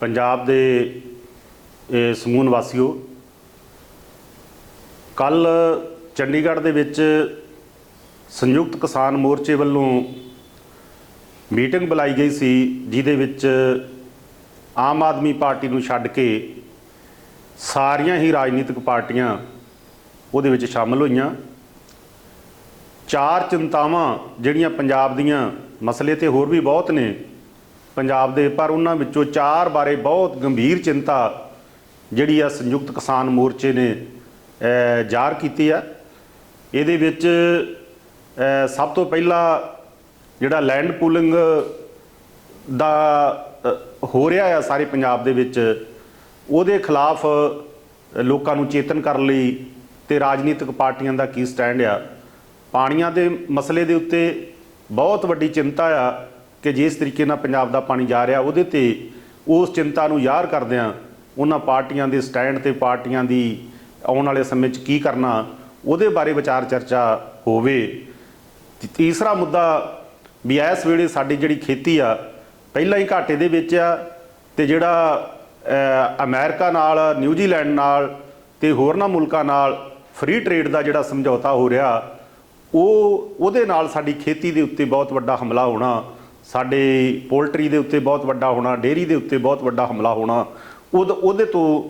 ਪੰਜਾਬ ਦੇ ਸਮੂਹ ਨਿਵਾਸੀਓ ਕੱਲ ਚੰਡੀਗੜ੍ਹ ਦੇ ਵਿੱਚ ਸੰਯੁਕਤ ਕਿਸਾਨ ਮੋਰਚੇ ਵੱਲੋਂ ਮੀਟਿੰਗ ਬੁਲਾਈ ਗਈ ਸੀ, ਜਿਹਦੇ ਵਿੱਚ ਆਮ ਆਦਮੀ ਪਾਰਟੀ ਨੂੰ ਛੱਡ ਕੇ ਸਾਰੀਆਂ ਹੀ ਰਾਜਨੀਤਿਕ ਪਾਰਟੀਆਂ ਉਹਦੇ ਵਿੱਚ ਸ਼ਾਮਲ ਹੋਈਆਂ। ਚਾਰ ਚਿੰਤਾਵਾਂ ਜਿਹੜੀਆਂ ਪੰਜਾਬ ਦੀਆਂ ਮਸਲੇ ਤੇ ਹੋਰ ਵੀ ਬਹੁਤ ਨੇ ਪੰਜਾਬ ਦੇ ਪਰ ਉਹਨਾਂ ਵਿੱਚੋਂ ਚਾਰ ਬਾਰੇ ਬਹੁਤ ਗੰਭੀਰ ਚਿੰਤਾ ਜਿਹੜੀ ਆ ਸੰਯੁਕਤ ਕਿਸਾਨ ਮੋਰਚੇ ਨੇ ਅਹ, ਜ਼ਾਹਰ ਕੀਤੀ ਆ। ਇਹਦੇ ਵਿੱਚ ਸਭ ਤੋਂ ਪਹਿਲਾਂ ਜਿਹੜਾ ਲੈਂਡ ਪੂਲਿੰਗ ਦਾ ਹੋ ਰਿਹਾ ਆ ਸਾਰੇ ਪੰਜਾਬ ਦੇ ਵਿੱਚ ਉਹਦੇ ਖਿਲਾਫ ਲੋਕਾਂ ਨੂੰ ਚੇਤਨ ਕਰਨ ਲਈ ਤੇ ਰਾਜਨੀਤਿਕ ਪਾਰਟੀਆਂ ਦਾ ਕੀ ਸਟੈਂਡ ਆ। ਪਾਣੀਆਂ ਦੇ ਮਸਲੇ ਦੇ ਉੱਤੇ ਬਹੁਤ ਵੱਡੀ ਚਿੰਤਾ ਆ। ਕਿ ਜਿਸ ਤਰੀਕੇ ਨਾਲ ਪੰਜਾਬ ਦਾ ਪਾਣੀ ਜਾ ਰਿਹਾ ਉਹਦੇ ਤੇ ਉਸ ਚਿੰਤਾ ਨੂੰ ਜ਼ਾਹਰ ਕਰਦਿਆਂ ਉਹਨਾਂ ਪਾਰਟੀਆਂ ਦੇ ਸਟੈਂਡ ਤੇ ਪਾਰਟੀਆਂ ਦੀ ਆਉਣ ਵਾਲੇ ਸਮੇਂ 'ਚ ਕੀ ਕਰਨਾ ਉਹਦੇ ਬਾਰੇ ਵਿਚਾਰ ਚਰਚਾ ਹੋਵੇ। ਤੀਸਰਾ ਮੁੱਦਾ ਵੀ ਇਸ ਵੇਲੇ ਸਾਡੀ ਜਿਹੜੀ ਖੇਤੀ ਆ ਪਹਿਲਾਂ ਹੀ ਘਾਟੇ ਦੇ ਵਿੱਚ ਆ ਤੇ ਜਿਹੜਾ ਅਹ, ਅਮਰੀਕਾ ਨਾਲ ਨਿਊਜ਼ੀਲੈਂਡ ਨਾਲ ਤੇ ਹੋਰਨਾਂ ਮੁਲਕਾਂ ਨਾਲ ਫ੍ਰੀ ਟ੍ਰੇਡ ਦਾ ਜਿਹੜਾ ਸਮਝੌਤਾ ਹੋ ਰਿਹਾ ਉਹ ਉਹਦੇ ਨਾਲ ਸਾਡੀ ਖੇਤੀ ਦੇ ਉੱਤੇ ਬਹੁਤ ਵੱਡਾ ਹਮਲਾ ਹੋਣਾ ਸਾਡੇ ਪੋਲਟਰੀ ਦੇ ਉੱਤੇ ਬਹੁਤ ਵੱਡਾ ਹੋਣਾ, ਡੇਅਰੀ ਦੇ ਉੱਤੇ ਬਹੁਤ ਵੱਡਾ ਹਮਲਾ ਹੋਣਾ, ਉਹਦ- ਉਹਦੇ ਤੋਂ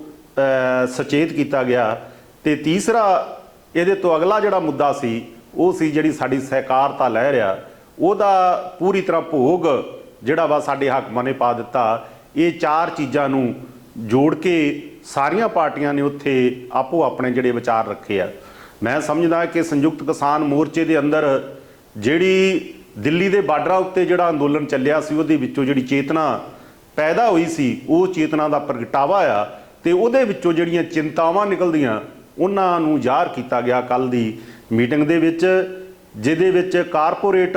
ਸੁਚੇਤ ਕੀਤਾ ਗਿਆ। ਤੇ ਤੀਸਰਾ, ਇਹਦੇ ਤੋਂ ਅਗਲਾ ਜਿਹੜਾ ਮੁੱਦਾ ਸੀ, ਉਹ ਸੀ ਜਿਹੜੀ ਸਾਡੀ ਸਹਿਕਾਰਤਾ ਲਹਿਰ ਆ। ਉਹਦਾ ਪੂਰੀ ਤਰ੍ਹਾਂ ਭੋਗ ਜਿਹੜਾ ਵਾ ਸਾਡੇ ਹਾਕਮਾਂ ਨੇ ਪਾ ਦਿੱਤਾ। ਇਹ ਚਾਰ ਚੀਜ਼ਾਂ ਨੂੰ ਜੋੜ ਕੇ ਸਾਰੀਆਂ ਪਾਰਟੀਆਂ ਨੇ ਉੱਥੇ ਆਪੋ ਆਪਣੇ ਜਿਹੜੇ ਵਿਚਾਰ ਰੱਖੇ ਆ। ਮੈਂ ਸਮਝਦਾ ਕਿ ਸੰਯੁਕਤ ਕਿਸਾਨ ਮੋਰਚੇ ਦੇ ਅੰਦਰ ਜਿਹੜੀ ਦਿੱਲੀ ਦੇ ਬਾਰਡਰਾਂ ਉੱਤੇ ਜਿਹੜਾ ਅੰਦੋਲਨ ਚੱਲਿਆ ਸੀ, ਉਹਦੇ ਵਿੱਚੋਂ ਜਿਹੜੀ ਚੇਤਨਾ ਪੈਦਾ ਹੋਈ ਸੀ, ਉਹ ਚੇਤਨਾ ਦਾ ਪ੍ਰਗਟਾਵਾ ਆ ਤੇ ਉਹਦੇ ਵਿੱਚੋਂ ਜਿਹੜੀਆਂ ਚਿੰਤਾਵਾਂ ਨਿਕਲਦੀਆਂ, ਉਹਨਾਂ ਨੂੰ ਜ਼ਾਹਰ ਕੀਤਾ ਗਿਆ ਕੱਲ ਦੀ ਮੀਟਿੰਗ ਦੇ ਵਿੱਚ, ਜਿਹਦੇ ਵਿੱਚ ਕਾਰਪੋਰੇਟ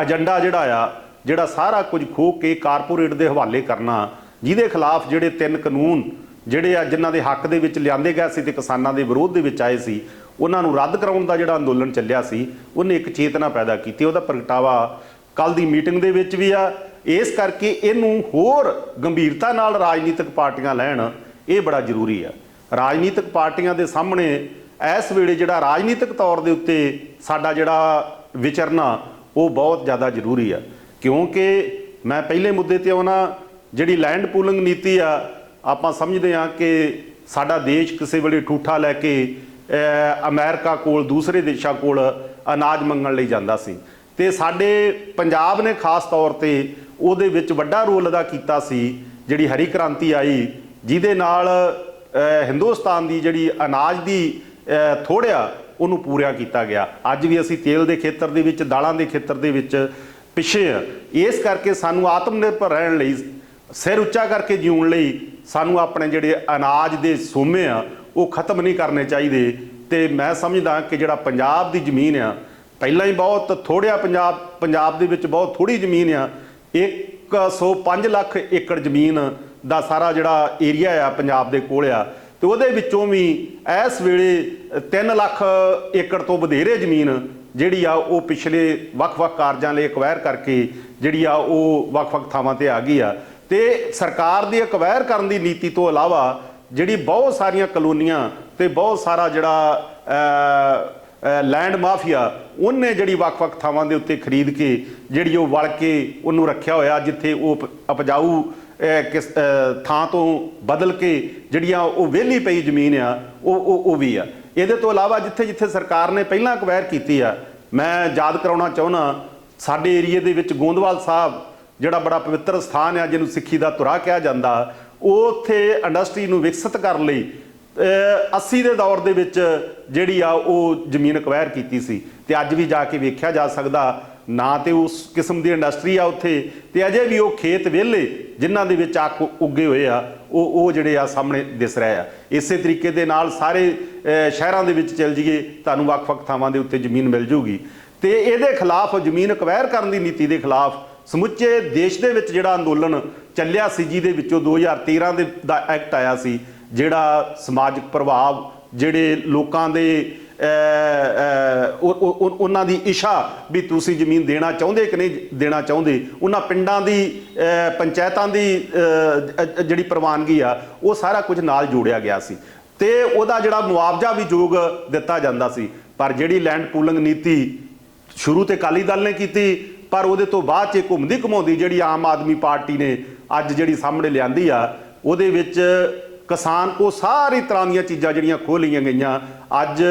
ਏਜੰਡਾ ਜਿਹੜਾ ਆ, ਜਿਹੜਾ ਸਾਰਾ ਕੁਝ ਖੋ ਕੇ ਕਾਰਪੋਰੇਟ ਦੇ ਹਵਾਲੇ ਕਰਨਾ, ਜਿਹਦੇ ਖਿਲਾਫ ਜਿਹੜੇ ਤਿੰਨ ਕਾਨੂੰਨ, ਜਿਹੜੇ ਆ ਜਿਨ੍ਹਾਂ ਦੇ ਹੱਕ ਦੇ ਵਿੱਚ ਲਿਆਂਦੇ ਗਏ ਸੀ ਤੇ ਕਿਸਾਨਾਂ ਦੇ ਵਿਰੋਧ ਦੇ ਵਿੱਚ ਆਏ ਸੀ ਉਹਨਾਂ ਨੂੰ ਰੱਦ ਕਰਾਉਣ ਦਾ ਜਿਹੜਾ ਅੰਦੋਲਨ ਚੱਲਿਆ ਸੀ, ਉਹਨੇ ਇੱਕ ਚੇਤਨਾ ਪੈਦਾ ਕੀਤੀ, ਉਹਦਾ ਪ੍ਰਗਟਾਵਾ ਕੱਲ ਦੀ ਮੀਟਿੰਗ ਦੇ ਵਿੱਚ ਵੀ ਆ। ਇਸ ਕਰਕੇ ਇਹਨੂੰ ਹੋਰ ਗੰਭੀਰਤਾ ਨਾਲ ਰਾਜਨੀਤਿਕ ਪਾਰਟੀਆਂ ਲੈਣ, ਇਹ ਬੜਾ ਜ਼ਰੂਰੀ ਆ। ਰਾਜਨੀਤਿਕ ਪਾਰਟੀਆਂ ਦੇ ਸਾਹਮਣੇ ਇਸ ਵੇਲੇ ਜਿਹੜਾ ਰਾਜਨੀਤਿਕ ਤੌਰ ਦੇ ਉੱਤੇ ਸਾਡਾ ਜਿਹੜਾ ਵਿਚਰਨਾ, ਉਹ ਬਹੁਤ ਜ਼ਿਆਦਾ ਜ਼ਰੂਰੀ ਆ। ਕਿਉਂਕਿ ਮੈਂ ਪਹਿਲੇ ਮੁੱਦੇ ਤੇ ਆਉਣਾ, ਜਿਹੜੀ ਲੈਂਡ ਪੂਲਿੰਗ ਨੀਤੀ ਆ, ਆਪਾਂ ਸਮਝਦੇ ਆ ਕਿ ਸਾਡਾ ਦੇਸ਼ ਕਿਸੇ ਵੇਲੇ ਠੂਠਾ ਲੈ ਕੇ ਅਮਰੀਕਾ ਕੋਲ ਦੂਸਰੇ ਦੇਸ਼ਾਂ ਕੋਲ ਅਨਾਜ ਮੰਗਣ ਲਈ ਜਾਂਦਾ ਸੀ। ਤੇ ਸਾਡੇ ਪੰਜਾਬ ਨੇ ਖਾਸ ਤੌਰ ਤੇ ਉਹਦੇ ਵਿੱਚ ਵੱਡਾ ਰੋਲ ਅਦਾ ਕੀਤਾ ਸੀ ਜਿਹੜੀ ਹਰੀ ਕ੍ਰਾਂਤੀ ਆਈ ਜਿਹਦੇ ਨਾਲ ਹਿੰਦੁਸਤਾਨ ਦੀ ਜਿਹੜੀ ਅਨਾਜ ਦੀ ਅਹ, ਥੋੜ੍ਹਾ ਉਹਨੂੰ ਪੂਰਾ ਕੀਤਾ ਗਿਆ। ਅੱਜ ਵੀ ਅਸੀਂ ਤੇਲ ਦੇ ਖੇਤਰ ਦੇ ਵਿੱਚ ਦਾਲਾਂ ਦੇ ਖੇਤਰ ਦੇ ਵਿੱਚ ਪਿੱਛੇ ਆ ਇਸ ਕਰਕੇ ਸਾਨੂੰ ਆਤਮ ਨਿਰਭਰ ਰਹਿਣ ਲਈ ਸਿਰ ਉੱਚਾ ਕਰਕੇ ਜਿਉਣ ਲਈ ਸਾਨੂੰ ਆਪਣੇ ਜਿਹੜੇ ਅਨਾਜ ਦੇ ਸੋਮੇ ਆ ਉਹ ਖਤਮ ਨਹੀਂ ਕਰਨੇ ਚਾਹੀਦੇ। ਤੇ ਮੈਂ ਸਮਝਦਾ ਕਿ ਜਿਹੜਾ ਪੰਜਾਬ ਦੀ ਜ਼ਮੀਨ ਆ, ਪਹਿਲਾਂ ਹੀ ਬਹੁਤ ਥੋੜਿਆ ਪੰਜਾਬ ਪੰਜਾਬ ਦੇ ਵਿੱਚ ਬਹੁਤ ਥੋੜੀ ਜ਼ਮੀਨ ਆ। 105 ਲੱਖ ਏਕੜ ਜ਼ਮੀਨ ਦਾ ਸਾਰਾ ਜਿਹੜਾ ਏਰੀਆ ਆ ਪੰਜਾਬ ਦੇ ਕੋਲ ਆ। ਤੇ ਉਹਦੇ ਵਿੱਚੋਂ ਵੀ ਇਸ ਵੇਲੇ 3 ਲੱਖ ਏਕੜ ਤੋਂ ਵਧੇਰੇ ਜ਼ਮੀਨ ਜਿਹੜੀ ਆ, ਉਹ ਪਿਛਲੇ ਵੱਖ-ਵੱਖ ਕਾਰਜਾਂ ਲਈ ਅਕਵਾਇਰ ਕਰਕੇ ਜਿਹੜੀ ਆ, ਉਹ ਵੱਖ-ਵੱਖ ਥਾਵਾਂ ਤੇ ਆ ਗਈ ਆ। ਤੇ ਸਰਕਾਰ ਦੀ ਅਕਵਾਇਰ ਕਰਨ ਦੀ ਨੀਤੀ ਤੋਂ ਇਲਾਵਾ ਜਿਹੜੀ ਬਹੁਤ ਸਾਰੀਆਂ ਕਲੋਨੀਆਂ ਤੇ ਬਹੁਤ ਸਾਰਾ ਜਿਹੜਾ ਲੈਂਡ ਮਾਫੀਆ ਉਹਨੇ ਜਿਹੜੀ ਵੱਖ-ਵੱਖ ਥਾਵਾਂ ਦੇ ਉੱਤੇ ਖਰੀਦ ਕੇ ਜਿਹੜੀ ਉਹ ਵਲ ਕੇ ਉਹਨੂੰ ਰੱਖਿਆ ਹੋਇਆ, ਜਿੱਥੇ ਉਹ ਉਪਜਾਊ ਕਿਸ ਥਾਂ ਤੋਂ ਬਦਲ ਕੇ ਜਿਹੜੀਆਂ ਉਹ ਵਿਹਲੀ ਪਈ ਜ਼ਮੀਨ ਆ, ਉਹ ਉਹ ਉਹ ਵੀ ਆ। ਇਹਦੇ ਤੋਂ ਇਲਾਵਾ ਜਿੱਥੇ ਜਿੱਥੇ ਸਰਕਾਰ ਨੇ ਪਹਿਲਾਂ ਅਕਵਾਇਰ ਕੀਤੀ ਆ, ਮੈਂ ਯਾਦ ਕਰਾਉਣਾ ਚਾਹੁੰਦਾ, ਸਾਡੇ ਏਰੀਏ ਦੇ ਵਿੱਚ ਗੋਂਦਵਾਲ ਸਾਹਿਬ ਜਿਹੜਾ ਬੜਾ ਪਵਿੱਤਰ ਸਥਾਨ ਆ, ਜਿਹਨੂੰ ਸਿੱਖੀ ਦਾ ਧੁਰਾ ਕਿਹਾ ਜਾਂਦਾ ਉਹ ਉੱਥੇ ਇੰਡਸਟਰੀ ਨੂੰ ਵਿਕਸਿਤ ਕਰਨ ਲਈ, ਅਹ 80 ਦੇ ਦੌਰ ਦੇ ਵਿੱਚ ਜਿਹੜੀ ਆ ਉਹ ਜ਼ਮੀਨ ਅਕਵਾਇਰ ਕੀਤੀ ਸੀ। ਤੇ ਅੱਜ ਵੀ ਜਾ ਕੇ ਵੇਖਿਆ ਜਾ ਸਕਦਾ, ਨਾ ਤੇ ਉਸ ਕਿਸਮ ਦੀ ਇੰਡਸਟਰੀ ਆ ਉੱਥੇ, ਤੇ ਅਜੇ ਵੀ ਉਹ ਖੇਤ ਵਿਹਲੇ ਜਿਨ੍ਹਾਂ ਦੇ ਵਿੱਚ ਆਕ ਉੱਗੇ ਹੋਏ ਆ, ਉਹ ਉਹ ਜਿਹੜੇ ਆ ਸਾਹਮਣੇ ਦਿਸ ਰਹੇ ਆ। ਇਸੇ ਤਰੀਕੇ ਦੇ ਨਾਲ ਸਾਰੇ ਸ਼ਹਿਰਾਂ ਦੇ ਵਿੱਚ ਚੱਲ ਜਾਈਏ, ਤੁਹਾਨੂੰ ਵੱਖ-ਵੱਖ ਥਾਵਾਂ ਦੇ ਉੱਤੇ ਜ਼ਮੀਨ ਮਿਲ ਜੂਗੀ। ਤੇ ਇਹਦੇ ਖਿਲਾਫ ਜ਼ਮੀਨ ਅਕਵਾਇਰ ਕਰਨ ਦੀ ਨੀਤੀ ਦੇ ਖਿਲਾਫ ਸਮੁੱਚੇ ਦੇਸ਼ ਦੇ ਵਿੱਚ ਜਿਹੜਾ ਅੰਦੋਲਨ ਚੱਲਿਆ ਸੀ ਜਿਹਦੇ ਵਿੱਚੋਂ 2013 ਦੇ ਦਾ ਐਕਟ ਆਇਆ ਸੀ, ਜਿਹੜਾ ਸਮਾਜਿਕ ਪ੍ਰਭਾਵ, ਜਿਹੜੇ ਲੋਕਾਂ ਦੇ ਉਹਨਾਂ ਦੀ ਇਸ਼ਾ ਵੀ ਤੁਸੀਂ ਜ਼ਮੀਨ ਦੇਣਾ ਚਾਹੁੰਦੇ ਕਿ ਨਹੀਂ ਦੇਣਾ ਚਾਹੁੰਦੇ, ਉਹਨਾਂ ਪਿੰਡਾਂ ਦੀ ਪੰਚਾਇਤਾਂ ਦੀ ਜਿਹੜੀ ਪ੍ਰਵਾਨਗੀ ਆ, ਉਹ ਸਾਰਾ ਕੁਝ ਨਾਲ ਜੋੜਿਆ ਗਿਆ ਸੀ। ਤੇ ਉਹਦਾ ਜਿਹੜਾ ਮੁਆਵਜ਼ਾ ਵੀ ਯੋਗ ਦਿੱਤਾ ਜਾਂਦਾ ਸੀ, ਪਰ ਜਿਹੜੀ ਲੈਂਡ ਪੂਲਿੰਗ ਨੀਤੀ ਸ਼ੁਰੂ ਤੇ ਅਕਾਲੀ ਦਲ ਨੇ ਕੀਤੀ ਪਰ ਉਹਦੇ ਤੋਂ ਬਾਅਦ ਚ ਘੁੰਮਦੀ ਘਮਾਉਂਦੀ ਜਿਹੜੀ ਆਮ ਆਦਮੀ ਪਾਰਟੀ ਨੇ ਅੱਜ ਜਿਹੜੀ ਸਾਹਮਣੇ ਲਿਆਂਦੀ ਆ, ਉਹਦੇ ਵਿੱਚ ਕਿਸਾਨ ਕੋ ਸਾਰੀ ਤਰ੍ਹਾਂ ਦੀਆਂ ਚੀਜ਼ਾਂ ਜਿਹੜੀਆਂ ਖੋਹ ਲਈਆਂ ਗਈਆਂ। ਅੱਜ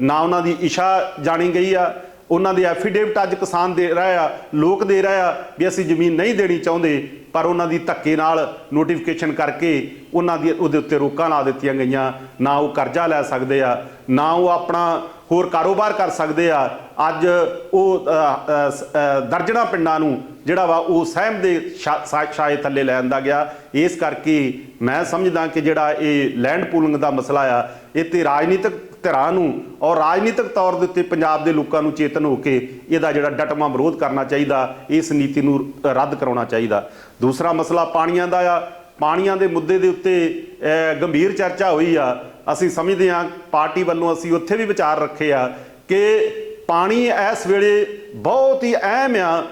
ਨਾ ਉਹਨਾਂ ਦੀ ਇਸ਼ਾ ਜਾਣੀ ਗਈ ਆ ਉਹਨਾਂ ਦੇ ਐਫੀਡੇਵਿਟ ਅੱਜ ਕਿਸਾਨ ਦੇ ਰਿਹਾ ਆ ਲੋਕ ਦੇ ਰਿਹਾ ਆ ਵੀ ਅਸੀਂ ਜ਼ਮੀਨ ਨਹੀਂ ਦੇਣੀ ਚਾਹੁੰਦੇ ਪਰ ਉਹਨਾਂ ਦੀ ਧੱਕੇ ਨਾਲ ਨੋਟੀਫਿਕੇਸ਼ਨ ਕਰਕੇ ਉਹਨਾਂ ਦੀ ਉਹਦੇ ਉੱਤੇ ਰੋਕਾਂ ਲਾ ਦਿੱਤੀਆਂ ਗਈਆਂ। ਨਾ ਉਹ ਕਰਜ਼ਾ ਲੈ ਸਕਦੇ ਆ ਨਾ ਉਹ ਆਪਣਾ ਹੋਰ ਕਾਰੋਬਾਰ ਕਰ ਸਕਦੇ ਆ। ਅੱਜ ਉਹ ਅ, ਦਰਜਨਾਂ ਪਿੰਡਾਂ ਨੂੰ ਜਿਹੜਾ ਵਾ ਉਹ ਸਹਿਮ ਦੇ ਸ਼ਾ- ਛਾਏ ਥੱਲੇ ਲੈ ਆਂਦਾ ਗਿਆ। ਇਸ ਕਰਕੇ ਮੈਂ ਸਮਝਦਾ ਕਿ ਜਿਹੜਾ ਇਹ ਲੈਂਡ ਪੂਲਿੰਗ ਦਾ ਮਸਲਾ ਆ ਇਹ ਤੇ ਰਾਜਨੀਤਿਕ ਧਿਰਾਂ ਨੂੰ ਔਰ ਰਾਜਨੀਤਿਕ ਤੌਰ ਦੇ ਉੱਤੇ ਪੰਜਾਬ ਦੇ ਲੋਕਾਂ ਨੂੰ ਚੇਤਨ ਹੋ ਕੇ ਇਹਦਾ ਜਿਹੜਾ ਡਟਵਾਂ ਵਿਰੋਧ ਕਰਨਾ ਚਾਹੀਦਾ, ਇਸ ਨੀਤੀ ਨੂੰ ਰੱਦ ਕਰਾਉਣਾ ਚਾਹੀਦਾ। ਦੂਸਰਾ ਮਸਲਾ ਪਾਣੀਆਂ ਦਾ ਆ। ਪਾਣੀਆਂ ਦੇ ਮੁੱਦੇ ਦੇ ਉੱਤੇ ਗੰਭੀਰ ਚਰਚਾ ਹੋਈ ਆ। ਅਸੀਂ ਸਮਝਦੇ ਹਾਂ, ਪਾਰਟੀ ਵੱਲੋਂ ਅਸੀਂ ਉੱਥੇ ਵੀ ਵਿਚਾਰ ਰੱਖੇ ਆ ਕਿ ਪਾਣੀ ਇਸ ਵੇਲੇ ਬਹੁਤ ਹੀ ਅਹਿਮ ਆ।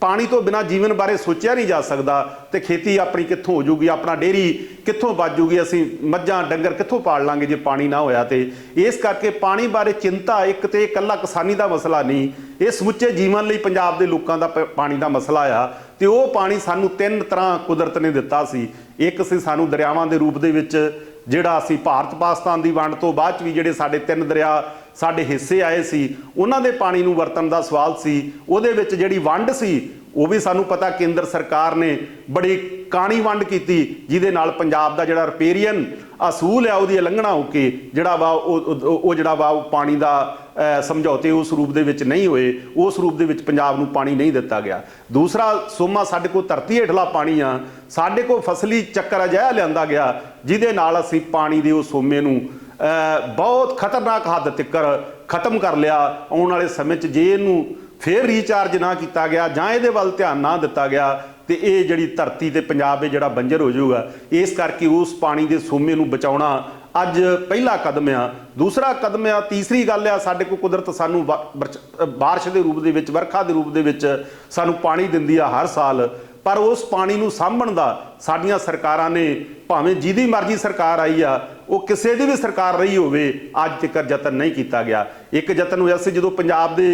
ਪਾਣੀ ਤੋਂ ਬਿਨਾ ਜੀਵਨ ਬਾਰੇ ਸੋਚਿਆ ਨਹੀਂ ਜਾ ਸਕਦਾ ਤੇ ਖੇਤੀ ਆਪਣੀ ਕਿੱਥੋਂ ਹੋ ਜੂਗੀ, ਆਪਣਾ ਡੇਰੀ ਕਿੱਥੋਂ ਬਚ ਜੂਗੀ, ਅਸੀਂ ਮੱਝਾਂ, ਡੰਗਰ ਕਿੱਥੋਂ ਪਾਲ ਲਾਂਗੇ ਜੇ ਪਾਣੀ ਨਾ ਹੋਇਆ ਤੇ। ਇਸ ਕਰਕੇ ਪਾਣੀ ਬਾਰੇ ਚਿੰਤਾ ਇੱਕ ਤੇ ਇਕੱਲਾ ਕਿਸਾਨੀ ਦਾ ਮਸਲਾ ਨਹੀਂ, ਇਹ ਸਮੁੱਚੇ ਜੀਵਨ ਲਈ ਪੰਜਾਬ ਦੇ ਲੋਕਾਂ ਦਾ ਪ- ਪਾਣੀ ਦਾ ਮਸਲਾ ਆ ਤੇ ਉਹ ਪਾਣੀ ਸਾਨੂੰ ਤਿੰਨ ਤਰ੍ਹਾਂ ਕੁਦਰਤ ਨੇ ਦਿੱਤਾ ਸੀ। ਇੱਕ ਸੀ ਸਾਨੂੰ ਦਰਿਆਵਾਂ ਦੇ ਰੂਪ ਦੇ ਵਿੱਚ, ਜਿਹੜਾ ਅਸੀਂ ਭਾਰਤ ਪਾਕਿਸਤਾਨ ਦੀ ਵੰਡ ਤੋਂ ਬਾਅਦ ਚ ਵੀ ਜਿਹੜੇ ਸਾਡੇ ਤਿੰਨ ਦਰਿਆ ਸਾਡੇ ਹਿੱਸੇ ਆਏ ਸੀ, ਉਹਨਾਂ ਦੇ ਪਾਣੀ ਨੂੰ ਵਰਤਣ ਦਾ ਸਵਾਲ ਸੀ, ਉਹਦੇ ਵਿੱਚ ਜਿਹੜੀ ਵੰਡ ਸੀ, ਉਹ ਵੀ ਸਾਨੂੰ ਪਤਾ ਕੇਂਦਰ ਸਰਕਾਰ ਨੇ ਬੜੀ ਕਾਣੀ ਵੰਡ ਕੀਤੀ, ਜਿਹਦੇ ਨਾਲ ਪੰਜਾਬ ਦਾ ਜਿਹੜਾ ਰਿਪੇਰੀਅਨ ਅਸੂਲ ਹੈ ਉਹਦੀ ਉਲੰਘਣਾ ਹੋ ਕੇ ਜਿਹੜਾ ਵਾ ਉਹ, ਉਹ- ਜਿਹੜਾ ਵਾ ਉਹ ਪਾਣੀ ਦਾ ਸਮਝੌਤੇ ਉਸ ਰੂਪ ਦੇ ਵਿੱਚ ਨਹੀਂ ਹੋਏ, ਉਸ ਰੂਪ ਦੇ ਵਿੱਚ ਪੰਜਾਬ ਨੂੰ ਪਾਣੀ ਨਹੀਂ ਦਿੱਤਾ ਗਿਆ। ਦੂਸਰਾ ਸੋਮਾ ਸਾਡੇ ਕੋਲ ਧਰਤੀ ਹੇਠਲਾ ਪਾਣੀ ਆ, ਸਾਡੇ ਕੋਲ ਫਸਲੀ ਚੱਕਰ ਅਜਿਹਾ ਲਿਆਂਦਾ ਗਿਆ, ਜਿਹਦੇ ਨਾਲ ਅਸੀਂ ਪਾਣੀ ਦੇ ਉਹ ਸੋਮੇ ਨੂੰ ਬਹੁਤ ਖਤਰਨਾਕ ਹੱਦ ਤੱਕ ਖਤਮ ਕਰ ਲਿਆ। ਆਉਣ ਵਾਲੇ ਸਮੇਂ 'ਚ ਜੇ ਇਹਨੂੰ ਫੇਰ ਰੀਚਾਰਜ ਨਾ ਕੀਤਾ ਗਿਆ ਜਾਂ ਇਹਦੇ ਵੱਲ ਧਿਆਨ ਨਾ ਦਿੱਤਾ ਗਿਆ, ਤੇ ਇਹ ਜਿਹੜੀ ਧਰਤੀ ਤੇ ਪੰਜਾਬ ਇਹ ਜਿਹੜਾ ਬੰਜਰ ਹੋ ਜਾਊਗਾ, ਇਸ ਕਰਕੇ ਉਸ ਪਾਣੀ ਦੇ ਸੋਮੇ ਨੂੰ ਬਚਾਉਣਾ ਅੱਜ ਪਹਿਲਾ ਕਦਮ ਆ। ਦੂਸਰਾ ਕਦਮ ਆ, ਤੀਸਰੀ ਗੱਲ ਆ, ਸਾਡੇ ਕੋਲ ਕੁਦਰਤ ਸਾਨੂੰ ਵਾ- ਬਰਚ- ਬਾਰਿਸ਼ ਦੇ ਰੂਪ ਦੇ ਵਿੱਚ, ਵਰਖਾ ਦੇ ਰੂਪ ਦੇ ਵਿੱਚ ਸਾਨੂੰ ਪਾਣੀ ਦਿੰਦੀ ਆ ਹਰ ਸਾਲ। ਪਰ ਉਸ ਪਾਣੀ ਨੂੰ ਸਾਂਭਣ ਦਾ ਸਾਡੀਆਂ ਸਰਕਾਰਾਂ ਨੇ, ਭਾਵੇਂ ਜਿਹਦੀ ਮਰਜ਼ੀ ਸਰਕਾਰ ਆਈ ਆ ਉਹ ਕਿਸੇ ਦੀ ਵੀ ਸਰਕਾਰ ਰਹੀ ਹੋਵੇ, ਅੱਜ ਤੱਕ ਯਤਨ ਨਹੀਂ ਕੀਤਾ ਗਿਆ। ਇੱਕ ਯਤਨ ਹੋਇਆ ਸੀ ਜਦੋਂ ਪੰਜਾਬ ਦੇ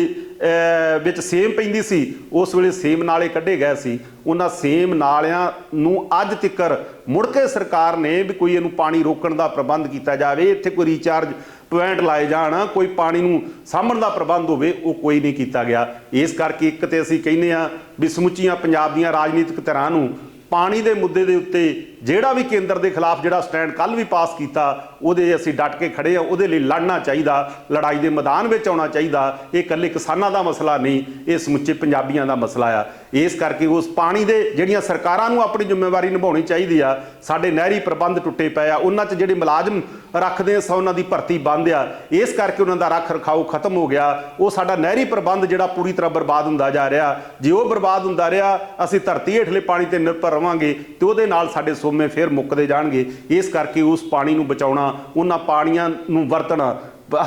ਵਿੱਚ ਸੇਮ ਪੈਂਦੀ ਸੀ, ਉਸ ਵੇਲੇ ਸੇਮ ਨਾਲੇ ਕੱਢੇ ਗਏ ਸੀ। ਉਹਨਾਂ ਸੇਮ ਨਾਲਿਆਂ ਨੂੰ ਅੱਜ ਤੱਕ ਮੁੜ ਕੇ ਸਰਕਾਰ ਨੇ ਵੀ ਕੋਈ ਇਹਨੂੰ ਪਾਣੀ ਰੋਕਣ ਦਾ ਪ੍ਰਬੰਧ ਕੀਤਾ ਜਾਵੇ, ਇੱਥੇ ਕੋਈ ਰੀਚਾਰਜ ਪੁਆਇੰਟ ਲਾਏ ਜਾਣ, ਕੋਈ ਪਾਣੀ ਨੂੰ ਸਾਂਭਣ ਦਾ ਪ੍ਰਬੰਧ ਹੋਵੇ, ਉਹ ਕੋਈ ਨਹੀਂ ਕੀਤਾ ਗਿਆ। ਇਸ ਕਰਕੇ ਇੱਕ ਤੇ ਅਸੀਂ ਕਹਿੰਦੇ ਆ ਵੀ ਸਮੁੱਚੀਆਂ ਪੰਜਾਬ ਦੀਆਂ ਰਾਜਨੀਤਿਕ ਧਿਰਾਂ ਨੂੰ ਪਾਣੀ ਦੇ ਮੁੱਦੇ ਦੇ ਉੱਤੇ ਜਿਹੜਾ ਵੀ ਕੇਂਦਰ ਦੇ ਖਿਲਾਫ ਜਿਹੜਾ ਸਟੈਂਡ ਕੱਲ ਵੀ ਪਾਸ ਕੀਤਾ, ਉਹਦੇ ਅਸੀਂ ਡਟ ਕੇ ਖੜੇ ਆ ਉਹਦੇ ਲਈ ਲੜਨਾ ਚਾਹੀਦਾ, ਲੜਾਈ ਦੇ ਮੈਦਾਨ ਵਿੱਚ ਆਉਣਾ ਚਾਹੀਦਾ। ਇਹ ਇਕੱਲੇ ਕਿਸਾਨਾਂ ਦਾ ਮਸਲਾ ਨਹੀਂ, ਇਹ ਸਮੁੱਚੇ ਪੰਜਾਬੀਆਂ ਦਾ ਮਸਲਾ ਆ। ਇਸ ਕਰਕੇ ਉਸ ਪਾਣੀ ਦੇ ਜਿਹੜੀਆਂ ਸਰਕਾਰਾਂ ਨੂੰ ਆਪਣੀ ਜ਼ਿੰਮੇਵਾਰੀ ਨਿਭਾਉਣੀ ਚਾਹੀਦੀ ਆ, ਸਾਡੇ ਨਹਿਰੀ ਪ੍ਰਬੰਧ ਟੁੱਟੇ ਪਏ ਆ, ਉਹਨਾਂ 'ਚ ਜਿਹੜੇ ਮੁਲਾਜ਼ਮ ਰੱਖਦੇ ਆ ਸੋ ਉਹਨਾਂ ਦੀ ਭਰਤੀ ਬੰਦ ਆ। ਇਸ ਕਰਕੇ ਉਹਨਾਂ ਦਾ ਰੱਖ ਰਖਾਓ ਖਤਮ ਹੋ ਗਿਆ। ਉਹ ਸਾਡਾ ਨਹਿਰੀ ਪ੍ਰਬੰਧ ਜਿਹੜਾ ਪੂਰੀ ਤਰ੍ਹਾਂ ਬਰਬਾਦ ਹੁੰਦਾ ਜਾ ਰਿਹਾ। ਜੇ ਉਹ ਬਰਬਾਦ ਹੁੰਦਾ ਰਿਹਾ, ਅਸੀਂ ਧਰਤੀ ਹੇਠਲੇ ਪਾਣੀ ਤੇ ਨਿਰਭਰ ਰਵਾਂਗੇ ਤੇ ਉਹਦੇ ਨਾਲ ਸਾਡੇ ਸੋ ਸੋਮੇ ਫੇਰ ਮੁੱਕਦੇ ਜਾਣਗੇ। ਇਸ ਕਰਕੇ ਉਸ ਪਾਣੀ ਨੂੰ ਬਚਾਉਣਾ, ਉਹਨਾਂ ਪਾਣੀਆਂ ਨੂੰ ਵਰਤਣਾ।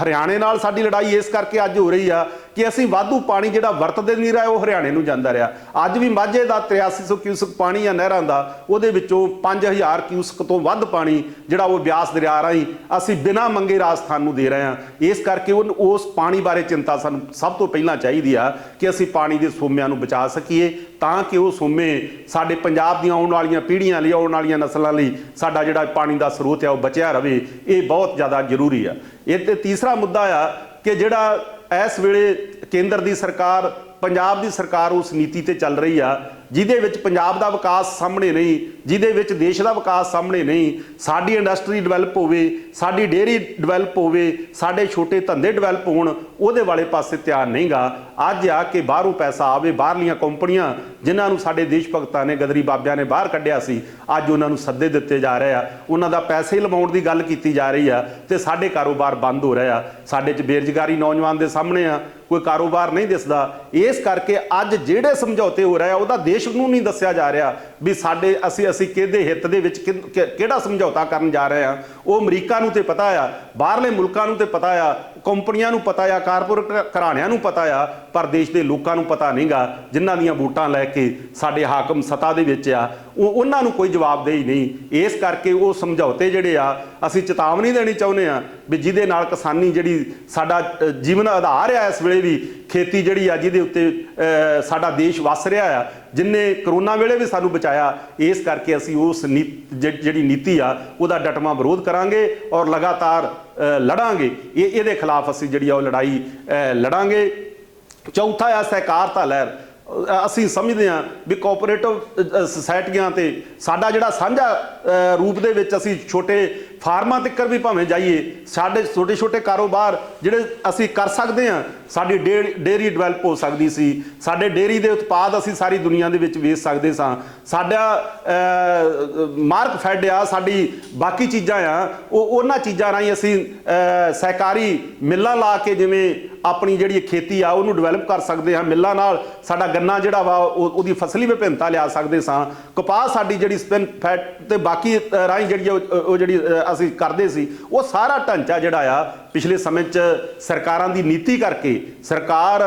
ਹਰਿਆਣੇ ਨਾਲ ਸਾਡੀ ਲੜਾਈ ਇਸ ਕਰਕੇ ਅੱਜ ਹੋ ਰਹੀ ਆ ਕਿ ਅਸੀਂ ਵਾਧੂ ਪਾਣੀ ਜਿਹੜਾ ਵਰਤਦੇ ਨਹੀਂ ਰਹੇ, ਉਹ ਹਰਿਆਣੇ ਨੂੰ ਜਾਂਦਾ ਰਿਹਾ। ਅੱਜ ਵੀ ਮਾਝੇ ਦਾ 8300 ਕਿਊਸਕ ਪਾਣੀ ਆ ਨਹਿਰਾਂ ਦਾ, ਉਹਦੇ ਵਿੱਚੋਂ 5000 ਕਿਊਸਕ ਤੋਂ ਵੱਧ ਪਾਣੀ ਜਿਹੜਾ ਉਹ ਬਿਆਸ ਦਰਿਆ ਰਾਹੀਂ ਅਸੀਂ ਬਿਨਾਂ ਮੰਗੇ ਰਾਜਸਥਾਨ ਨੂੰ ਦੇ ਰਹੇ ਹਾਂ। ਇਸ ਕਰਕੇ ਉਹ, ਉਸ ਪਾਣੀ ਬਾਰੇ ਚਿੰਤਾ ਸਾਨੂੰ ਸਭ ਤੋਂ ਪਹਿਲਾਂ ਚਾਹੀਦੀ ਆ ਕਿ ਅਸੀਂ ਪਾਣੀ ਦੇ ਸੋਮਿਆਂ ਨੂੰ ਬਚਾ ਸਕੀਏ, ਤਾਂ ਕਿ ਉਹ ਸੋਮੇ ਸਾਡੇ ਪੰਜਾਬ ਦੀਆਂ ਆਉਣ ਵਾਲੀਆਂ ਪੀੜ੍ਹੀਆਂ ਲਈ, ਆਉਣ ਵਾਲੀਆਂ ਨਸਲਾਂ ਲਈ ਸਾਡਾ ਜਿਹੜਾ ਪਾਣੀ ਦਾ ਸਰੋਤ ਆ, ਉਹ ਬਚਿਆ ਰਵੇ। ਇਹ ਬਹੁਤ ਜ਼ਿਆਦਾ ਜ਼ਰੂਰੀ ਆ। ਇਹ ਤੇ ਤੀਸਰਾ ਮੁੱਦਾ ਆ ਕਿ ਜਿਹੜਾ ਇਸ ਵੇਲੇ ਕੇਂਦਰ ਦੀ ਸਰਕਾਰ, ਪੰਜਾਬ ਦੀ ਸਰਕਾਰ ਉਸ ਨੀਤੀ ਤੇ ਚੱਲ ਰਹੀ ਆ, ਜਿਹਦੇ ਵਿੱਚ ਪੰਜਾਬ ਦਾ ਵਿਕਾਸ ਸਾਹਮਣੇ ਨਹੀਂ, ਜਿਹਦੇ ਵਿੱਚ ਦੇਸ਼ ਦਾ ਵਿਕਾਸ ਸਾਹਮਣੇ ਨਹੀਂ, ਸਾਡੀ ਇੰਡਸਟਰੀ ਡਿਵੈਲਪ ਹੋਵੇ, ਸਾਡੀ ਡੇਅਰੀ ਡਿਵੈਲਪ ਹੋਵੇ, ਸਾਡੇ ਛੋਟੇ ਧੰਦੇ ਡਿਵੈਲਪ ਹੋਣ, ਉਹਦੇ ਵਾਲੇ ਪਾਸੇ ਧਿਆਨ ਨਹੀਂਗਾ। ਅੱਜ ਆ ਕੇ ਬਾਹਰੋਂ ਪੈਸਾ ਆਵੇ, ਬਾਹਰਲੀਆਂ ਕੰਪਨੀਆਂ ਜਿਨ੍ਹਾਂ ਨੂੰ ਸਾਡੇ ਦੇਸ਼ ਭਗਤਾਂ ਨੇ, ਗਦਰੀ ਬਾਬਿਆਂ ਨੇ ਬਾਹਰ ਕੱਢਿਆ ਸੀ, ਅੱਜ ਉਹਨਾਂ ਨੂੰ ਸੱਦੇ ਦਿੱਤੇ ਜਾ ਰਹੇ ਆ। ਉਹਨਾਂ ਦਾ ਪੈਸੇ ਲਵਾਉਣ ਦੀ ਗੱਲ ਕੀਤੀ ਜਾ ਰਹੀ ਆ ਤੇ ਸਾਡੇ ਕਾਰੋਬਾਰ ਬੰਦ ਹੋ ਰਹੇ ਆ। ਸਾਡੇ 'ਚ ਬੇਰੁਜ਼ਗਾਰੀ ਨੌਜਵਾਨ ਦੇ ਸਾਹਮਣੇ ਆ, ਕੋਈ ਕਾਰੋਬਾਰ ਨਹੀਂ ਦਿਸਦਾ। ਇਸ ਕਰਕੇ ਅੱਜ ਜਿਹੜੇ ਸਮਝੌਤੇ ਹੋ ਰਹੇ ਆ, ਉਹਦਾ ਦੇਸ਼ ਨੂੰ ਨਹੀਂ ਦੱਸਿਆ ਜਾ ਰਿਹਾ ਵੀ ਸਾਡੇ, ਅਸੀਂ ਅਸੀਂ ਕਿਹਦੇ ਹਿੱਤ ਦੇ ਵਿੱਚ ਕਿ- ਕਿਹੜਾ ਸਮਝੌਤਾ ਕਰਨ ਜਾ ਰਹੇ ਆ। ਉਹ ਅਮਰੀਕਾ ਨੂੰ ਤੇ ਪਤਾ ਆ, ਬਾਹਰਲੇ ਮੁਲਕਾਂ ਨੂੰ ਤੇ ਪਤਾ ਆ, ਕੰਪਨੀਆਂ ਨੂੰ ਪਤਾ ਆ, ਕਾਰਪੋਰੇਟ ਘਰਾਣਿਆਂ ਨੂੰ ਪਤਾ ਆ ਪਰ ਦੇਸ਼ ਦੇ ਲੋਕਾਂ ਨੂੰ ਪਤਾ ਨਹੀਂਗਾ ਜਿਨ੍ਹਾਂ ਦੀਆਂ ਵੋਟਾਂ ਲੈ ਕੇ ਸਾਡੇ ਹਾਕਮ ਸਤਾ ਦੇ ਵਿੱਚ ਆ। ਉਹ ਉਹਨਾਂ ਨੂੰ ਕੋਈ ਜਵਾਬਦੇਹੀ ਨਹੀਂ। ਇਸ ਕਰਕੇ ਉਹ ਸਮਝੌਤੇ ਜਿਹੜੇ ਆ, ਅਸੀਂ ਚੇਤਾਵਨੀ ਦੇਣੀ ਚਾਹੁੰਦੇ ਆ ਵੀ ਜਿਹਦੇ ਨਾਲ ਕਿਸਾਨੀ ਜਿਹੜੀ ਸਾਡਾ ਜੀਵਨ ਆਧਾਰ ਆ ਇਸ ਵੇਲੇ ਵੀ, ਖੇਤੀ ਜਿਹੜੀ ਆ ਜਿਹਦੇ ਉੱਤੇ ਸਾਡਾ ਦੇਸ਼ ਵਸ ਰਿਹਾ ਆ, ਜਿਨੇ ਕਰੋਨਾ ਵੇਲੇ ਵੀ ਸਾਨੂੰ ਬਚਾਇਆ, ਇਸ ਕਰਕੇ ਅਸੀਂ ਉਸ ਨੀ- ਜਿ- ਜਿਹੜੀ ਨੀਤੀ ਆ, ਉਹਦਾ ਡਟਮਾ ਵਿਰੋਧ ਕਰਾਂਗੇ ਔਰ ਲਗਾਤਾਰ ਲੜਾਂਗੇ। ਇਹ, ਇਹਦੇ ਖਿਲਾਫ ਅਸੀਂ ਜਿਹੜੀ ਆ ਉਹ ਲੜਾਈ ਲੜਾਂਗੇ। ਚੌਥਾ ਆ ਸਹਿਕਾਰਤਾ ਲਹਿਰ। ਅਸੀਂ ਸਮਝਦੇ ਹਾਂ ਵੀ ਕੋਆਪਰੇਟਿਵ ਸੁਸਾਇਟੀਆਂ ਤੇ ਸਾਡਾ ਜਿਹੜਾ ਸਾਂਝਾ ਰੂਪ ਦੇ ਵਿੱਚ ਅਸੀਂ ਛੋਟੇ ਫਾਰਮਾਂ ਤੱਕ ਵੀ ਭਾਵੇਂ ਜਾਈਏ, ਸਾਡੇ ਛੋਟੇ ਛੋਟੇ ਕਾਰੋਬਾਰ ਜਿਹੜੇ ਅਸੀਂ ਕਰ ਸਕਦੇ ਹਾਂ, ਸਾਡੀ ਡੇ- ਡੇਅਰੀ ਡਿਵੈਲਪ ਹੋ ਸਕਦੀ ਸੀ, ਸਾਡੇ ਡੇਅਰੀ ਦੇ ਉਤਪਾਦ ਅਸੀਂ ਸਾਰੀ ਦੁਨੀਆ ਦੇ ਵਿੱਚ ਵੇਚ ਸਕਦੇ ਸਾਂ, ਸਾਡਾ ਮਾਰਕ ਫੈਡ ਆ, ਸਾਡੀ ਬਾਕੀ ਚੀਜ਼ਾਂ ਆ, ਉਹ ਉਹਨਾਂ ਚੀਜ਼ਾਂ ਰਾਹੀਂ ਅਸੀਂ ਸਹਿਕਾਰੀ ਮਿੱਲਾਂ ਲਾ ਕੇ ਜਿਵੇਂ ਆਪਣੀ ਜਿਹੜੀ ਖੇਤੀ ਆ ਉਹਨੂੰ ਡਿਵੈਲਪ ਕਰ ਸਕਦੇ ਹਾਂ ਮਿੱਲਾਂ ਨਾਲ ਸਾਡਾ ਗੰਨਾ ਜਿਹੜਾ ਵਾ ਉਹ- ਉਹਦੀ ਫਸਲੀ ਵਿਭਿੰਨਤਾ ਲਿਆ ਸਕਦੇ ਸਾਂ। ਕਪਾਹ ਸਾਡੀ ਜਿਹੜੀ ਸਪਿਨ ਫੈਟ ਤੇ ਬਾਕੀ ਅ, ਰਾਹੀਂ ਜਿਹੜੀ ਉਹ ਉਹ ਜਿਹੜੀ ਅਸੀਂ ਕਰਦੇ ਸੀ ਉਹ ਸਾਰਾ ਢਾਂਚਾ ਜਿਹੜਾ ਆ ਪਿਛਲੇ ਸਮੇਂ 'ਚ ਸਰਕਾਰਾਂ ਦੀ ਨੀਤੀ ਕਰਕੇ ਸਰਕਾਰ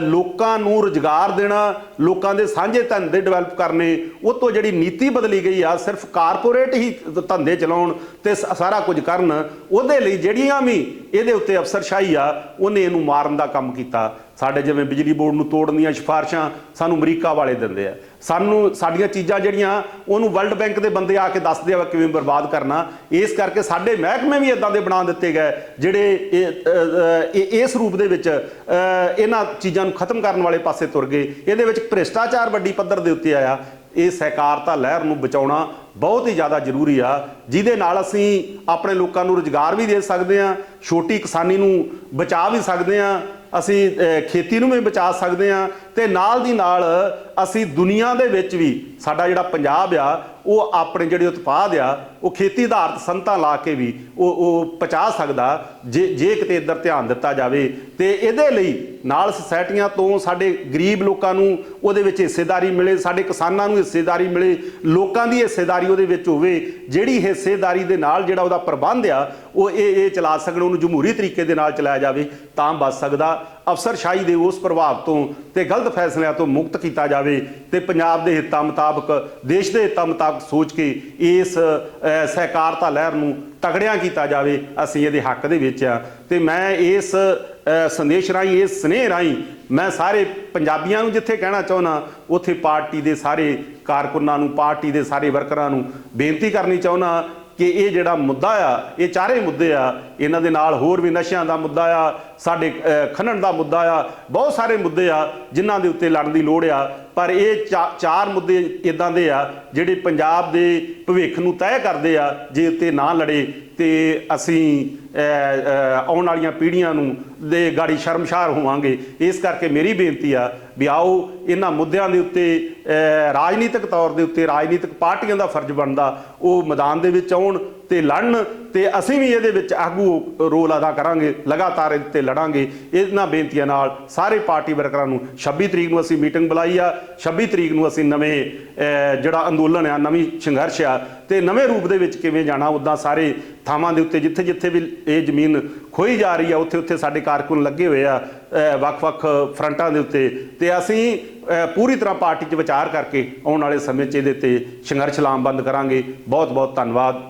ਲੋਕਾਂ ਨੂੰ ਰੁਜ਼ਗਾਰ ਦੇਣਾ, ਲੋਕਾਂ ਦੇ ਸਾਂਝੇ ਧੰਦੇ ਡਿਵੈਲਪ ਕਰਨੇ, ਉਹ ਤੋਂ ਜਿਹੜੀ ਨੀਤੀ ਬਦਲੀ ਗਈ ਆ, ਸਿਰਫ ਕਾਰਪੋਰੇਟ ਹੀ ਧੰਦੇ ਚਲਾਉਣ ਤੇ ਸ- ਸਾਰਾ ਕੁਝ ਕਰਨ, ਉਹਦੇ ਲਈ ਜਿਹੜੀਆਂ ਵੀ ਇਹਦੇ ਉੱਤੇ ਅਫਸਰਸ਼ਾਹੀ ਆ, ਉਹਨੇ ਇਹਨੂੰ ਮਾਰਨ ਦਾ ਕੰਮ ਕੀਤਾ। ਸਾਡੇ ਜਿਵੇਂ ਬਿਜਲੀ ਬੋਰਡ ਨੂੰ ਤੋੜਨ ਦੀਆਂ ਸਿਫਾਰਸ਼ਾਂ ਸਾਨੂੰ ਅਮਰੀਕਾ ਵਾਲੇ ਦਿੰਦੇ ਆ। ਸਾਨੂੰ ਸਾਡੀਆਂ ਚੀਜ਼ਾਂ ਜਿਹੜੀਆਂ ਉਹਨੂੰ ਵਰਲਡ ਬੈਂਕ ਦੇ ਬੰਦੇ ਆ ਕੇ ਦੱਸਦੇ ਆ ਕਿਵੇਂ ਬਰਬਾਦ ਕਰਨਾ। ਇਸ ਕਰਕੇ ਸਾਡੇ ਮਹਿਕਮੇ ਵੀ ਇਦਾਂ ਦੇ ਬਣਾ ਦਿੱਤੇ ਗਏ ਜਿਹੜੇ ਇਹ, ਇਸ ਰੂਪ ਦੇ ਵਿੱਚ ਇਹਨਾਂ ਚੀਜ਼ਾਂ ਨੂੰ ਖਤਮ ਕਰਨ ਵਾਲੇ ਪਾਸੇ ਤੁਰ ਗਏ। ਇਹਦੇ ਵਿੱਚ ਭ੍ਰਿਸ਼ਟਾਚਾਰ ਵੱਡੀ ਪੱਧਰ ਦੇ ਉੱਤੇ ਆਇਆ। ਇਹ ਸਹਿਕਾਰਤਾ ਲਹਿਰ ਨੂੰ ਬਚਾਉਣਾ ਬਹੁਤ ਹੀ ਜ਼ਿਆਦਾ ਜ਼ਰੂਰੀ ਆ। ਜਿਹਦੇ ਨਾਲ ਅਸੀਂ ਆਪਣੇ ਲੋਕਾਂ ਨੂੰ ਰੁਜ਼ਗਾਰ ਵੀ ਦੇ ਸਕਦੇ ਆ ਛੋਟੀ ਕਿਸਾਨੀ ਨੂੰ ਬਚਾ ਵੀ ਸਕਦੇ ਆ। ਅਸੀਂ ਖੇਤੀ ਨੂੰ ਵੀ ਬਚਾ ਸਕਦੇ ਆ ਤੇ ਨਾਲ ਦੀ ਨਾਲ ਅਸੀਂ ਦੁਨੀਆ ਦੇ ਵਿੱਚ ਵੀ ਸਾਡਾ ਜਿਹੜਾ ਪੰਜਾਬ ਆ ਉਹ ਆਪਣੇ ਜਿਹੜੇ ਉਤਪਾਦ ਆ, ਉਹ ਖੇਤੀ ਆਧਾਰਿਤ ਸੰਤਾਂ ਲਾ ਕੇ ਵੀ ਉਹ ਉਹ ਪਹੁੰਚਾ ਸਕਦਾ, ਜੇ ਜੇ ਕਿਤੇ ਇੱਧਰ ਧਿਆਨ ਦਿੱਤਾ ਜਾਵੇ। ਤੇ ਇਹਦੇ ਲਈ ਨਾਲ ਸੁਸਾਇਟੀਆਂ ਤੋਂ ਸਾਡੇ ਗਰੀਬ ਲੋਕਾਂ ਨੂੰ ਉਹਦੇ ਵਿੱਚ ਹਿੱਸੇਦਾਰੀ ਮਿਲੇ, ਸਾਡੇ ਕਿਸਾਨਾਂ ਨੂੰ ਹਿੱਸੇਦਾਰੀ ਮਿਲੇ, ਲੋਕਾਂ ਦੀ ਹਿੱਸੇਦਾਰੀ ਉਹਦੇ ਵਿੱਚ ਹੋਵੇ, ਜਿਹੜੀ ਹਿੱਸੇਦਾਰੀ ਦੇ ਨਾਲ ਜਿਹੜਾ ਉਹਦਾ ਪ੍ਰਬੰਧ ਆ, ਉਹ ਇਹ ਇਹ ਚਲਾ ਸਕਣ, ਉਹਨੂੰ ਜਮਹੂਰੀ ਤਰੀਕੇ ਦੇ ਨਾਲ ਚਲਾਇਆ ਜਾਵੇ, ਤਾਂ ਬਚ ਸਕਦਾ। ਅਫਸਰਸ਼ਾਹੀ ਦੇ ਉਸ ਪ੍ਰਭਾਵ ਤੋਂ ਤੇ ਗਲਤ ਫੈਸਲਿਆਂ ਤੋਂ ਮੁਕਤ ਕੀਤਾ ਜਾਵੇ ਤੇ ਪੰਜਾਬ ਦੇ ਹਿੱਤਾਂ ਮੁਤਾਬਕ, ਦੇਸ਼ ਦੇ ਹਿੱਤਾਂ ਮੁਤਾਬਕ ਸੋਚ ਕੇ ਇਸ ਸਹਿਕਾਰਤਾ ਲਹਿਰ ਨੂੰ ਤਗੜਿਆਂ ਕੀਤਾ ਜਾਵੇ, ਅਸੀਂ ਇਹਦੇ ਹੱਕ ਦੇ ਵਿੱਚ ਆ ਤੇ ਮੈਂ ਇਸ ਸੰਦੇਸ਼ ਰਾਹੀਂ, ਇਸ ਸਨੇਹ ਰਾਹੀਂ ਮੈਂ ਸਾਰੇ ਪੰਜਾਬੀਆਂ ਨੂੰ ਜਿੱਥੇ ਕਹਿਣਾ ਚਾਹੁੰਦਾ, ਉੱਥੇ ਪਾਰਟੀ ਦੇ ਸਾਰੇ ਕਾਰਕੁਨਾਂ ਨੂੰ, ਪਾਰਟੀ ਦੇ ਸਾਰੇ ਵਰਕਰਾਂ ਨੂੰ ਬੇਨਤੀ ਕਰਨੀ ਚਾਹੁੰਦਾ ਕਿ ਇਹ ਜਿਹੜਾ ਮੁੱਦਾ ਆ ਇਹ ਚਾਰੇ ਮੁੱਦੇ ਆ ਇਹਨਾਂ ਦੇ ਨਾਲ ਹੋਰ ਵੀ ਨਸ਼ਿਆਂ ਦਾ ਮੁੱਦਾ ਆ ਸਾਡੇ ਅ, ਦਾ ਮੁੱਦਾ ਆ ਬਹੁਤ ਸਾਰੇ ਮੁੱਦੇ ਆ ਜਿਨ੍ਹਾਂ ਦੇ ਉੱਤੇ ਲੜਨ ਦੀ ਲੋੜ ਆ। ਪਰ ਇਹ ਚਾ- ਚਾਰ ਮੁੱਦੇ ਇਦਾਂ ਦੇ ਆ ਜਿਹੜੇ ਪੰਜਾਬ ਦੇ ਭਵਿੱਖ ਨੂੰ ਤੈਅ ਕਰਦੇ ਆ, ਜੇ ਉੱਤੇ ਨਾ ਲੜੇ ਤੇ ਅਸੀਂ ਆਉਣ ਵਾਲੀਆਂ ਪੀੜ੍ਹੀਆਂ ਨੂੰ ਦੇ ਗਾੜੀ ਸ਼ਰਮਸ਼ਾਰ ਹੋਵਾਂਗੇ। ਇਸ ਕਰਕੇ ਮੇਰੀ ਬੇਨਤੀ ਆ ਵੀ ਆਓ, ਇਹਨਾਂ ਮੁੱਦਿਆਂ ਦੇ ਉੱਤੇ ਰਾਜਨੀਤਿਕ ਤੌਰ ਦੇ ਉੱਤੇ ਰਾਜਨੀਤਿਕ ਪਾਰਟੀਆਂ ਦਾ ਫਰਜ਼ ਬਣਦਾ, ਉਹ ਮੈਦਾਨ ਦੇ ਵਿੱਚ ਆਉਣ ਤੇ ਲੜਨ ਤੇ ਅਸੀਂ ਵੀ ਇਹਦੇ ਵਿੱਚ ਆਗੂ ਰੋਲ ਅਦਾ ਕਰਾਂਗੇ, ਲਗਾਤਾਰ ਇਹਦੇ ਤੇ ਲੜਾਂਗੇ। ਇਹਨਾਂ ਬੇਨਤੀਆਂ ਨਾਲ ਸਾਰੇ ਪਾਰਟੀ ਵਰਕਰਾਂ ਨੂੰ 26 ਤਰੀਕ ਨੂੰ ਅਸੀਂ ਮੀਟਿੰਗ ਬੁਲਾਈ ਆ 26 ਤਰੀਕ ਨੂੰ ਅਸੀਂ ਨਵੇਂ ਜਿਹੜਾ ਅੰਦੋਲਨ ਆ, ਨਵੀਂ ਸੰਘਰਸ਼ ਆ, ਤੇ ਨਵੇਂ ਰੂਪ ਦੇ ਵਿੱਚ ਕਿਵੇਂ ਜਾਣਾ, ਉਦਾਂ ਸਾਰੇ ਥਾਵਾਂ ਦੇ ਉੱਤੇ ਜਿੱਥੇ ਜਿੱਥੇ ਵੀ ਇਹ ਜ਼ਮੀਨ ਖੋਈ ਜਾ ਰਹੀ ਆ, ਉੱਥੇ ਉੱਥੇ ਸਾਡੇ ਕਾਰਕੁਨ ਲੱਗੇ ਹੋਏ ਆ ਵੱਖ-ਵੱਖ ਫਰੰਟਾਂ ਦੇ ਉੱਤੇ। ਤੇ ਅਸੀਂ ਪੂਰੀ ਤਰ੍ਹਾਂ ਪਾਰਟੀ 'ਚ ਵਿਚਾਰ ਕਰਕੇ ਆਉਣ ਵਾਲੇ ਸਮੇਂ 'ਚ ਇਹਦੇ ਤੇ ਸੰਘਰਸ਼ ਲਾਮਬੰਦ ਕਰਾਂਗੇ। ਬਹੁਤ ਬਹੁਤ ਧੰਨਵਾਦ।